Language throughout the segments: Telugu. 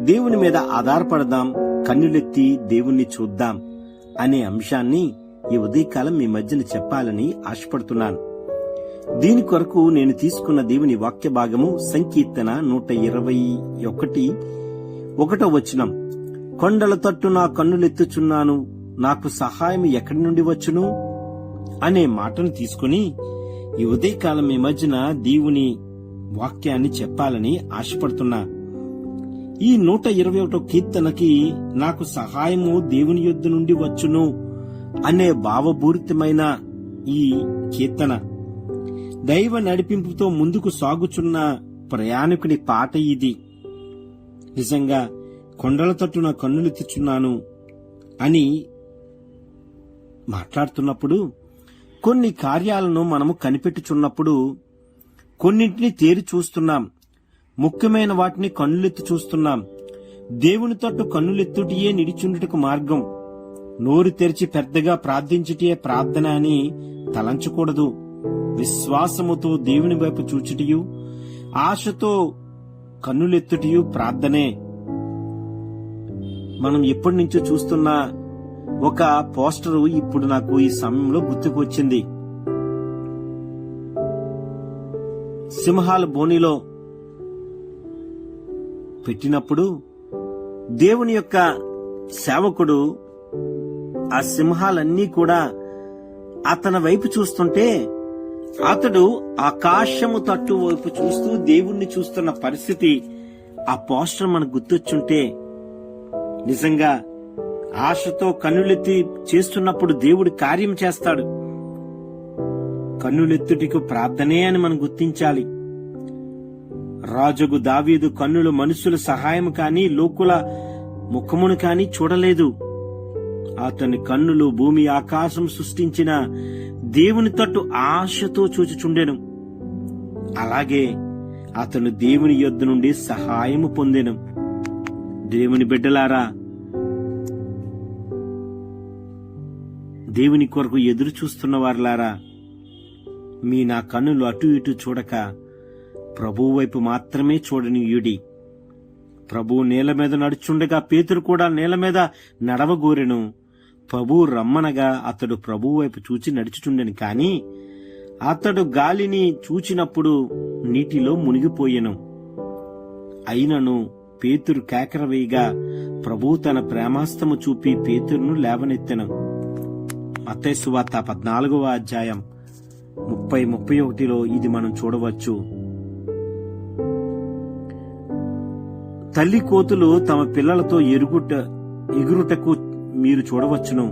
దేవుని మీద ఆధారపడదాం కన్నులెత్తి దేవుణ్ణి చూద్దాం అనే అంశాన్ని ఈ ఉదయకాలం మీ మధ్యన చెప్పాలని ఆశపడుతున్నాను. దీని కొరకు నేను తీసుకున్న దేవుని వాక్య భాగము సంకీర్తన నూట ఇరవై ఒకటి ఒకటో వచనం. కొండల తట్టు నా కన్నులెత్తుచున్నాను నాకు సహాయం ఎక్కడి నుండి వచ్చును? అనే మాటను తీసుకుని ఈ ఉదయకాలం మీ మధ్యన దేవుని వాక్యాన్ని చెప్పాలని ఆశపడుతున్నా. ఈ నూట ఇరవై ఒకటో కీర్తనకి నాకు సహాయము దేవుని యుద్ధ నుండి వచ్చును అనే భావపూరితమైన ఈ కీర్తన. దైవ నడిపింపుతో ముందుకు సాగుచున్న ప్రయాణికుని పాట ఇది. నిజంగా కొండల తట్టున తెచ్చున్నాను అని మాట్లాడుతున్నప్పుడు కొన్ని కార్యాలను మనము కనిపెట్టుచున్నప్పుడు కొన్నింటిని తేరి చూస్తున్నాం. ముఖ్యమైన వాటిని కన్నులెత్తి చూస్తున్నాం. దేవుని తట్టు కన్నులెత్తుటియే నిడిచుండుటకు మార్గం. నోరు తెరిచి పెద్దగా ప్రార్థించుటే ప్రార్థన అని తలంచకూడదు. విశ్వాసముతో దేవుని వైపు చూచుటియు ఆశతో కన్నులెత్తుటియు ప్రార్థనే. మనం ఎప్పటి నుంచో చూస్తున్న ఒక పోస్టరు ఇప్పుడు నాకు ఈ సమయంలో గుర్తుకు వచ్చింది. సింహాల బోనిలో పెట్టినప్పుడు దేవుని యొక్క సేవకుడు ఆ సింహాలన్నీ కూడా అతని వైపు చూస్తుంటే అతడు ఆకాశము తట్టు వైపు చూస్తూ దేవుణ్ణి చూస్తున్న పరిస్థితి ఆ పోస్టర్ మనకు గుర్తొచ్చుంటే నిజంగా ఆశతో కన్నులెత్తి చేస్తున్నప్పుడు దేవుడు కార్యం చేస్తాడు. కన్నులెత్తుటికు ప్రార్థనే అని మనం గుర్తించాలి. రాజుగు దావీదు కన్నులు మనుషుల సహాయం కాని లోకుల ముఖమును కాని చూడలేదు. అతని కన్నులు భూమి ఆకాశం సృష్టించిన దేవుని తట్టు ఆశతో చూచుచుండెను. అలాగే అతను దేవుని యొద్ద నుండి సహాయము పొందెను. దేవుని బిడ్డలారా దేవుని కొరకు ఎదురు చూస్తున్న వారులారా మీ నా కన్నులు అటు ఇటు చూడక ప్రభువు వైపు మాత్రమే చూడనీయుడి ప్రభు నేల మీద నడుచుండగా పేతురు కూడా నేల మీద నడవగోరెను. ప్రభు రమ్మనగా అతడు ప్రభువు వైపు చూచి నడుచుచుండెను కాని అతడు గాలిని చూచినప్పుడు నీటిలో మునిగిపోయెను. అయినను పేతురు కేకరవేయగా ప్రభు తన ప్రేమాస్తము చూపి పేతురును లేవనెత్తెను. మతేసు వార్త పద్నాలుగవ అధ్యాయం ముప్పై ముప్పై ఒకటిలో ఇది మనం చూడవచ్చు. తల్లి కోతులు తమ పిల్లలతో ఎరుగుట ఎగురుటకు మీరు చూడవచ్చును.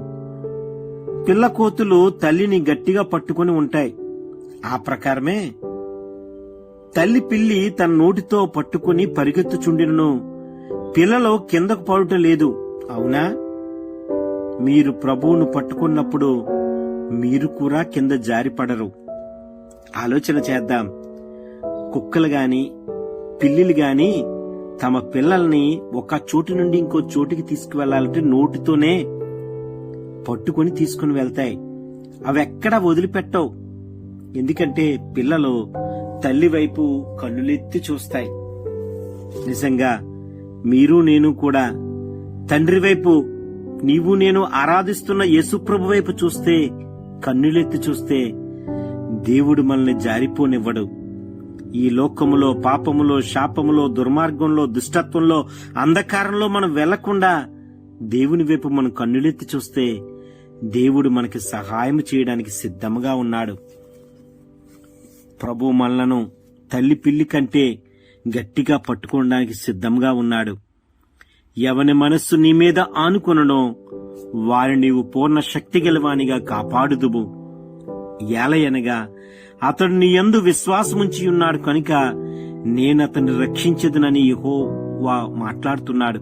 పిల్ల కోతులు తల్లిని గట్టిగా పట్టుకొని ఉంటాయి. ఆ ప్రకారమే తల్లి పిల్లి తన నోటితో పట్టుకుని పరిగెత్తుచుండినను పిల్లలు కిందకు పడుట లేదు. అవునా? మీరు ప్రభువును పట్టుకున్నప్పుడు మీరు కూడా కింద జారిపడరు ఆలోచన చేద్దాం. కుక్కలు గాని పిల్లిలు గాని తమ పిల్లల్ని ఒక చోటు నుండి ఇంకో చోటికి తీసుకువెళ్ళాలంటే నోటితోనే పట్టుకొని తీసుకుని వెళ్తాయి. అవి ఎక్కడా వదిలిపెట్టవు. ఎందుకంటే పిల్లలు తల్లి వైపు కన్నులెత్తి చూస్తాయి. నిజంగా మీరు నేను కూడా తండ్రి వైపు నీవు నేను ఆరాధిస్తున్న యేసుప్రభు వైపు చూస్తే కన్నులెత్తి చూస్తే దేవుడు మనల్ని జారిపోనివ్వడు. ఈ లోకములో పాపములో శాపములో దుర్మార్గంలో దుష్టత్వంలో అంధకారంలో మనం వెళ్ళకుండా దేవుని వైపు మనం కన్నులెత్తి చూస్తే దేవుడు మనకి సహాయం చేయడానికి సిద్ధంగా ఉన్నాడు. ప్రభు మనలను తల్లి పిల్లి కంటే గట్టిగా పట్టుకోవడానికి సిద్ధంగా ఉన్నాడు. ఎవని మనస్సు నీ మీద ఆనుకొననో వారి నీవు పూర్ణ శక్తి గలవానిగా కాపాడుదువు. ఏలయనగా అతడు నీ యందు విశ్వాసముంచి ఉన్నాడు కనుక నేనతన్ని రక్షించదునని యహో వా మాట్లాడుతున్నాడు.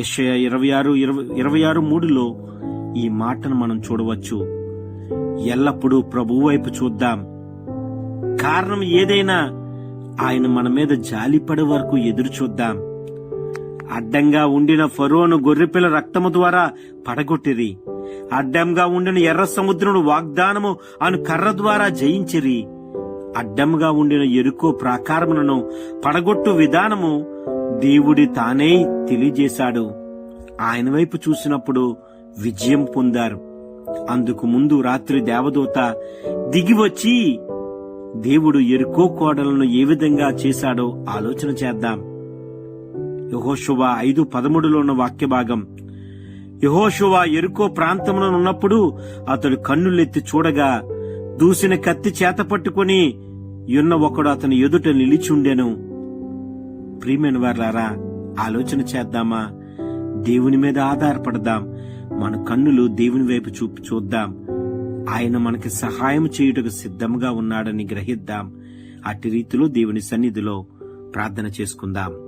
యశయ ఇరవై ఆరు ఇరవై ఇరవై ఆరు మూడులో ఈ మాటను మనం చూడవచ్చు. ఎల్లప్పుడూ ప్రభువు వైపు చూద్దాం. కారణం ఏదైనా ఆయన మన మీద జాలిపడే వరకు ఎదురు చూద్దాం. అడ్డంగా ఉండిన ఫరోను గొర్రెపిల్ల రక్తము ద్వారా పడగొట్టిరి. అడ్డంగా ఉండిన ఎర్ర సముద్రుడు వాగ్దానము అను కర్ర ద్వారా జయించిరి. అడ్డంగా ఉండిన ఎరుకో ప్రాకారములను పడగొట్టు విధానము దేవుడి తానే తెలియజేశాడు. ఆయన వైపు చూసినప్పుడు విజయం పొందారు. అందుకు ముందు రాత్రి దేవదూత దిగివచ్చి దేవుడు ఎరుకో కోడలను ఏ విధంగా చేశాడో ఆలోచన చేద్దాం. యహోశువ ఐదు పదమూడులో ఉన్న వాక్య భాగం యహోషువా ఎరుకో ప్రాంతంలో ఉన్నప్పుడు అతడు కన్నులెత్తి చూడగా దూసిన కత్తి చేత పట్టుకుని యున్న ఒకడు అతని ఎదుట నిలిచుండెను. ప్రియమైన వార్లారా ఆలోచన చేద్దామా? దేవుని మీద ఆధారపడదాం. మన కన్నులు దేవుని వైపు చూపు చూద్దాం. ఆయన మనకి సహాయం చేయుటకు సిద్ధంగా ఉన్నాడని గ్రహిద్దాం. అట్టి రీతిలో దేవుని సన్నిధిలో ప్రార్థన చేసుకుందాం.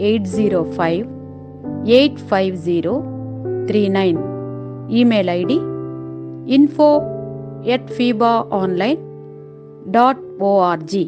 eight zero five eight five zero three nine email ID info at Feba online dot O R G